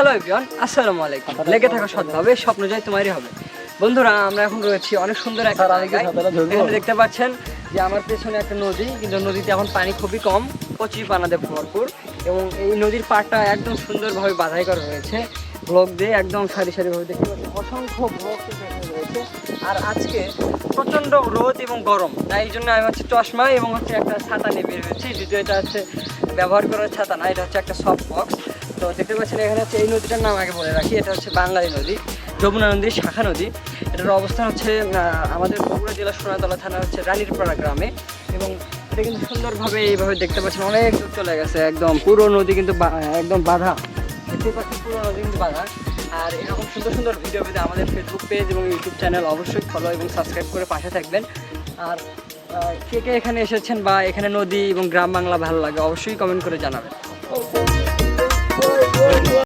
Hello everyone আসসালামু আলাইকুম। লেগে থাকা সৎভাবে স্বপ্ন যাই তোমারই হবে। বন্ধুরা আমরা এখন রয়েছি অনেক সুন্দর একটা জায়গায়। এখানে দেখতে পাচ্ছেন যে আমার পেছনে একটা নদী কিন্তু নদীতে এখন পানি খুবই কম। কচি পানাতে ভরপুর। এবং এই নদীর পাড়টা একদম সুন্দরভাবে বাধাই করা হয়েছে। ব্লক দিয়ে একদম সারি সারিভাবে দেখতে পাচ্ছেন। অসংখ্য ব্লক রয়েছে। আর আজকে প্রচণ্ড রোদ এবং গরম। তাই জন্য আমি হচ্ছে চশমা এবং হচ্ছে একটা ছাতা নিয়ে বের হয়েছি। যদিও এটা হচ্ছে ব্যবহার করার ছাতা না, এটা হচ্ছে একটা সফট বক্স তো দেখতে পাচ্ছেন এখানে হচ্ছে এই নদীটার নাম আগে বলে রাখি। এটা হচ্ছে বাঙালি নদী, যমুনা নদীর শাখা নদী। এটার অবস্থান হচ্ছে আমাদের বগুড়া জেলার সোনাতলা থানা হচ্ছে রানীরপাড়া গ্রামে। এবং এটা কিন্তু সুন্দরভাবে এইভাবে দেখতে পাচ্ছেন, অনেক দূর চলে গেছে। একদম পুরো নদী কিন্তু একদম বাধা। দেখতে পাচ্ছেন পুরো নদী বাজার। আর এরকম সুন্দর সুন্দর ভিডিও পেতে আমাদের ফেসবুক পেজ এবং ইউটিউব চ্যানেল অবশ্যই ফলো এবং সাবস্ক্রাইব করে পাশে থাকবেন। আর কে কে এখানে এসেছেন বা এখানে নদী এবং গ্রাম বাংলা ভালো লাগে অবশ্যই কমেন্ট করে জানাবেন।